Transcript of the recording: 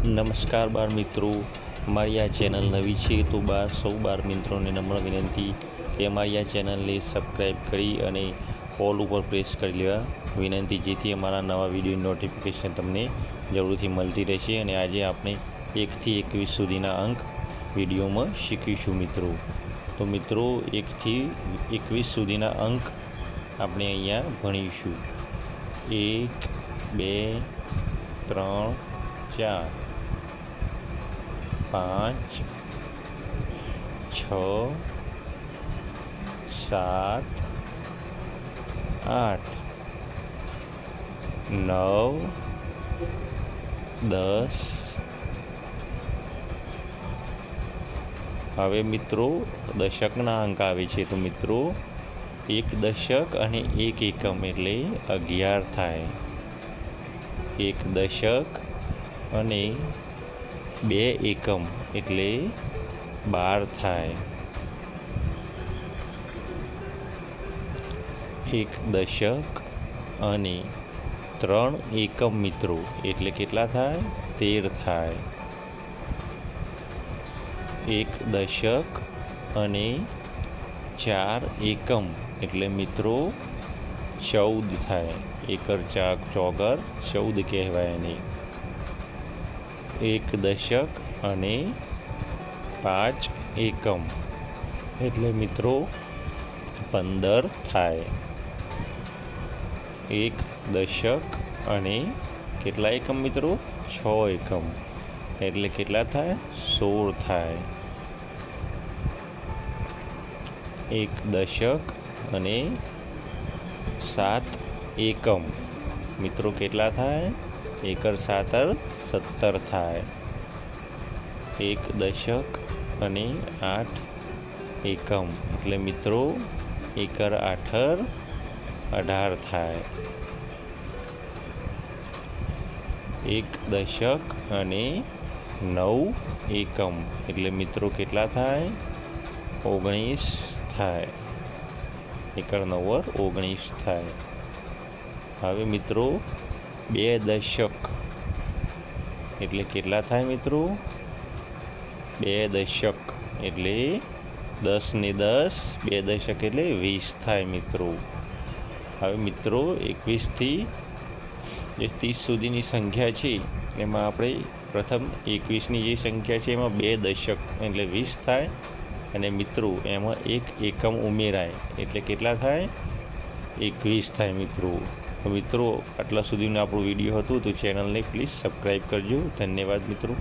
નમસ્કાર બાળ મિત્રો. મારી આ ચેનલ નવી છે તો બાર સૌ બાર મિત્રોને નમ્ર વિનંતી કે અમારી આ ચેનલને સબસ્ક્રાઈબ કરી અને ઓલ ઉપર પ્રેસ કરી લેવા વિનંતી, જેથી અમારા નવા વીડિયો નોટિફિકેશન તમને જરૂરથી મળતી રહેશે અને આજે આપણે એકથી એકવીસ સુધીના અંક વિડીયોમાં શીખીશું મિત્રો. તો મિત્રો, એકથી એકવીસ સુધીના અંક આપણે અહીંયા ભણીશું. એક, બે, ત્રણ, ચાર. પાંચ, છ, સાત, આઠ, નવ, દસ. હવે મિત્રો, દશકના અંક આવે છે તો મિત્રો, એક દશક અને એક એકમ એટલે અગિયાર થાય. એક દશક અને બે એકમ એટલે બાર થાય. એક દશક અને ત્રણ એકમ મિત્રો એટલે કેટલા થાય? તેર થાય. એક દશક અને ચાર એકમ એટલે મિત્રો ચૌદ થાય. એકર ચાક ચોગર ચૌદ કહેવાય એને. એક દશક અને પાંચ એકમ. એટલે મિત્રો, પંદર થાય. એક દશક અને કેટલા એકમ મિત્રો? છ એકમ. એટલે કેટલા થાય? સોળ થાય. એક દશક અને સાત એકમ. મિત્રો, કેટલા થાય? એકર સાતર સત્તર થાય. એક દશક અને આઠ એકમ. એટલે મિત્રો, એકર આઠર અઢાર થાય. એક દશક અને નવ એકમ. એટલે મિત્રો કેટલા થાય? ઓગણીસ થાય. એકર નવર ઓગણીસ થાય. હવે મિત્રો બે દશક. એટલે કેટલા થાય મિત્રો? બે દશક. એટલે દસ ને દસ, બે દશક એટલે વીસ થાય મિત્રો. હવે મિત્રો એકવીસથી જે ત્રીસ સુધીની સંખ્યા છે, એમાં આપણે પ્રથમ એકવીસની જે સંખ્યા છે, એમાં બે દશક એટલે વીસ થાય અને મિત્રો, એમાં એક એકમ ઉમેરાય. એટલે કેટલા થાય? એકવીસ થાય મિત્રો. મિત્રો આટલા સુધીનું આપણું વીડિયો હતું તો ચેનલને પ્લીઝ સબસ્ક્રાઈબ કરજો. ધન્યવાદ મિત્રો.